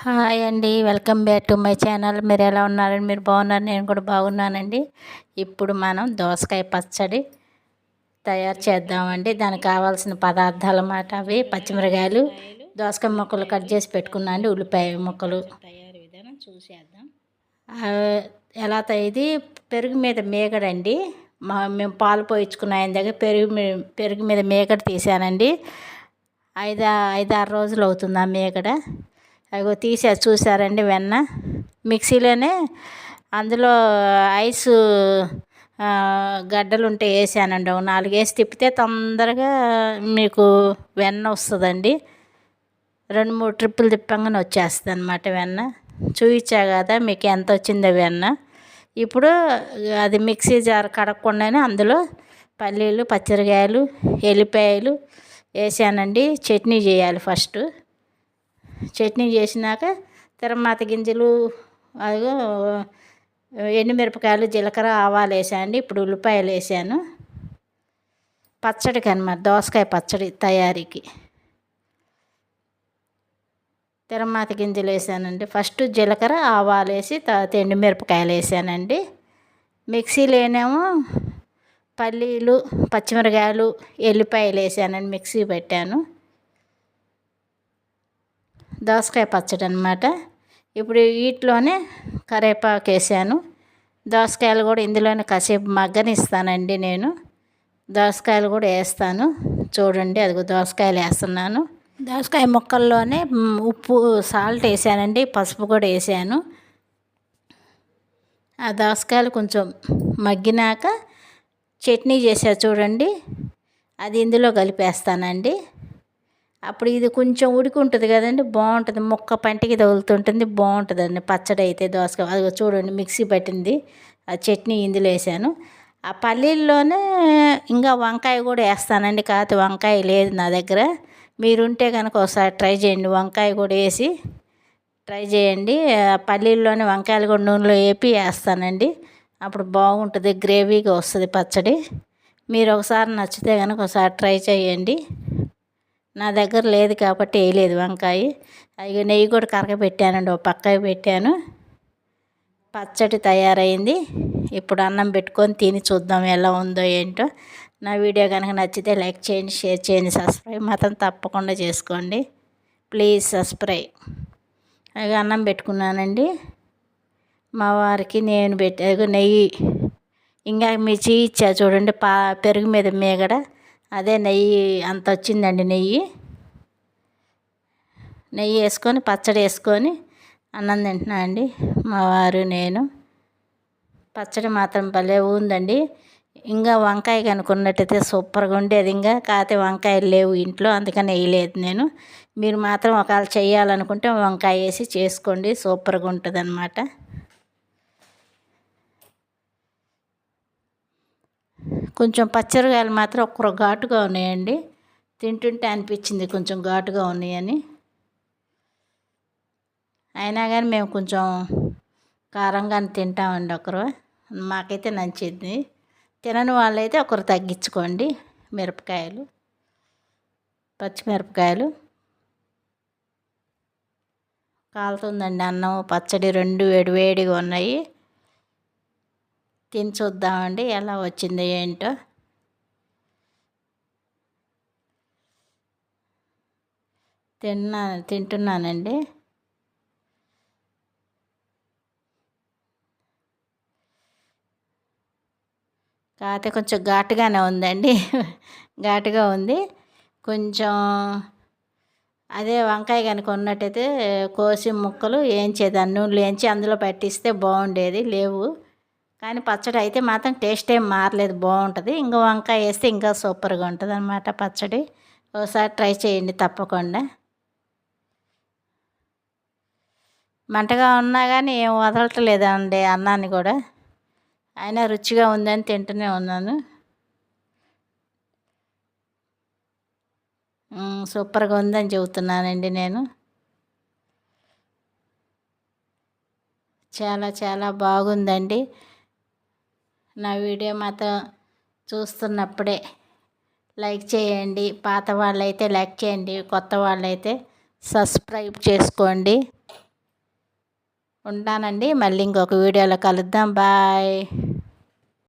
Hi అండి. Welcome back to my channel. మీరు ఎలా ఉన్నారండి? మీరు బాగున్నారు? నేను కూడా బాగున్నానండి. ఇప్పుడు మనం దోసకాయ పచ్చడి తయారు చేద్దామండి. దానికి కావాల్సిన పదార్థాలు అన్నమాట అవి. పచ్చిమిరకాయలు దోసకాయ ముక్కలు కట్ చేసి పెట్టుకున్నా అండి. ఉల్లిపాయ ముక్కలు. తయారు విధానం చూసేద్దాం. ఎలా ఇది పెరుగు మీద మేగడండి మా మేము పాలు పోయించుకున్న ఆయన దగ్గర పెరుగు మీ- పెరుగు మీద మేగడ తీసానండి ఐదు ఐదారు రోజులు అవుతుంది ఆ మేగడ అగో తీసా చూసారండి వెన్న. మిక్సీలోనే అందులో ఐస్ గడ్డలు ఉంటే వేసానండి. ఒక నాలుగు వేసి తిప్పితే తొందరగా మీకు వెన్న వస్తుందండి. రెండు మూడు ట్రిప్పులు తిప్పంగానే వచ్చేస్తుంది అనమాట వెన్న. చూపించా కదా మీకు ఎంత వచ్చిందో వెన్న. ఇప్పుడు అది మిక్సీ జార్ కడగకుండానే అందులో పల్లీలు పచ్చరికాయలు ఎల్లిపాయలు వేసానండి. చట్నీ చేయాలి ఫస్ట్. చట్నీ చేసినాక తిరమాత గింజలు అదిగో ఎండుమిరపకాయలు జీలకర్ర ఆవాలు వేసాను ఇప్పుడు ఉల్లిపాయలు వేసాను. పచ్చడికి అనమాట దోసకాయ పచ్చడి తయారీకి. తిరమాత గింజలు వేసానండి. ఫస్ట్ జీలకర్ర ఆవాలు వేసి తర్వాత ఎండుమిరపకాయలు వేసానండి. మిక్సీలోనేమో పల్లీలు పచ్చిమిరకాయలు ఎల్లిపాయలు వేసానండి. మిక్సీ పెట్టాను. దోసకాయ పచ్చడి అనమాట ఇప్పుడు వీటిలోనే కరివేపాకు వేసాను. దోసకాయలు కూడా ఇందులోనే కాసేపు మగ్గనిస్తానండి నేను. దోసకాయలు కూడా వేస్తాను. చూడండి అది దోసకాయలు వేస్తున్నాను. దోసకాయ ముక్కల్లోనే ఉప్పు సాల్ట్ వేసానండి పసుపు కూడా వేసాను. ఆ దోసకాయలు కొంచెం మగ్గినాక చట్నీ చేసా చూడండి. అది ఇందులో కలిపేస్తానండి. అప్పుడు ఇది కొంచెం ఉడికి ఉంటుంది కదండి బాగుంటుంది. ముక్క పంటికి తగులుతుంటుంది బాగుంటుందండి. పచ్చడి అయితే దోసకాయ అది చూడండి మిక్సీ పట్టింది ఆ చట్నీ ఇందులో వేసాను. ఆ పల్లీల్లోనే ఇంకా వంకాయ కూడా వేస్తానండి కాకపోతే వంకాయ లేదు నా దగ్గర. మీరుంటే కనుక ఒకసారి ట్రై చేయండి వంకాయ కూడా వేసి ట్రై చేయండి. ఆ పల్లీల్లోనే వంకాయలు కూడా నూనెలో వేపి వేస్తానండి. అప్పుడు బాగుంటుంది గ్రేవీగా వస్తుంది పచ్చడి. మీరు ఒకసారి నచ్చితే కనుక ఒకసారి ట్రై చేయండి. నా దగ్గర లేదు కాబట్టి వేయలేదు వంకాయ. అవి నెయ్యి కూడా కరగబెట్టానండి ఒక పక్కకి పెట్టాను. పచ్చడి తయారైంది. ఇప్పుడు అన్నం పెట్టుకొని తిని చూద్దాం ఎలా ఉందో ఏంటో. నా వీడియో కనుక నచ్చితే లైక్ చేయండి షేర్ చేయండి సబ్స్క్రైబ్ మాత్రం తప్పకుండా చేసుకోండి. Please subscribe. అవి అన్నం పెట్టుకున్నానండి. మా వారికి నేను పెట్టే నెయ్యి. ఇంకా మిర్చి ఇచ్చా చూడండి పా పెరుగు మీద మీగడ. అదే నెయ్యి అంత వచ్చిందండి నెయ్యి. నెయ్యి వేసుకొని పచ్చడి వేసుకొని అన్నం తింటున్నా అండి. మా వారు నేను. పచ్చడి మాత్రం భలే ఉందండి. ఇంకా వంకాయ కనుకున్నట్టయితే సూపర్గా ఉండేది. ఇంకా కాకపోతే వంకాయలు లేవు ఇంట్లో అందుకని వేయలేదు నేను. మీరు మాత్రం ఒకవేళ చేయాలనుకుంటే వంకాయ వేసి చేసుకోండి. సూపర్గా ఉంటుంది అనమాట కొంచెం పచ్చరికాయలు మాత్రం ఒక్కరు ఘాటుగా ఉన్నాయండి. తింటుంటే అనిపించింది కొంచెం ఘాటుగా ఉన్నాయని. అయినా కానీ మేము కొంచెం కారంగానే తింటామండి ఒకరు. మాకైతే నచ్చింది. తినని వాళ్ళైతే ఒకరు తగ్గించుకోండి మిరపకాయలు పచ్చిమిరపకాయలు. కాలుతుందండి అన్నం పచ్చడి రెండు వేడి వేడిగా ఉన్నాయి. తిని చూద్దామండి ఎలా వచ్చింది ఏంటో. తిన్నా తింటున్నానండి. కాకపోతే కొంచెం ఘాటుగానే ఉందండి ఘాటుగా ఉంది. కొంచెం అదే వంకాయ కనుక ఉన్నట్టయితే కోసి ముక్కలు వేయించేదాన్ని నూనెలు వేయించి అందులో పట్టిస్తే బాగుండేది లేవు. కానీ పచ్చడి అయితే మాత్రం టేస్ట్ ఏం మారలేదు బాగుంటుంది. ఇంకా వంకాయ వేస్తే ఇంకా సూపర్గా ఉంటుంది అనమాట పచ్చడి. ఒకసారి ట్రై చేయండి తప్పకుండా. మంటగా ఉన్నా కానీ ఏం వదలటలేదండి అన్నాన్ని కూడా. అయినా రుచిగా ఉందని తింటూనే ఉన్నాను. సూపర్గా ఉందని చెబుతున్నానండి నేను. చాలా చాలా బాగుందండి. నా వీడియో మాత్రం చూస్తున్నప్పుడే లైక్ చేయండి. పాత వాళ్ళైతే లైక్ చేయండి. కొత్త వాళ్ళైతే సబ్స్క్రైబ్ చేసుకోండి. ఉంటానండి. మళ్ళీ ఇంకొక వీడియోలో కలుద్దాం. బాయ్.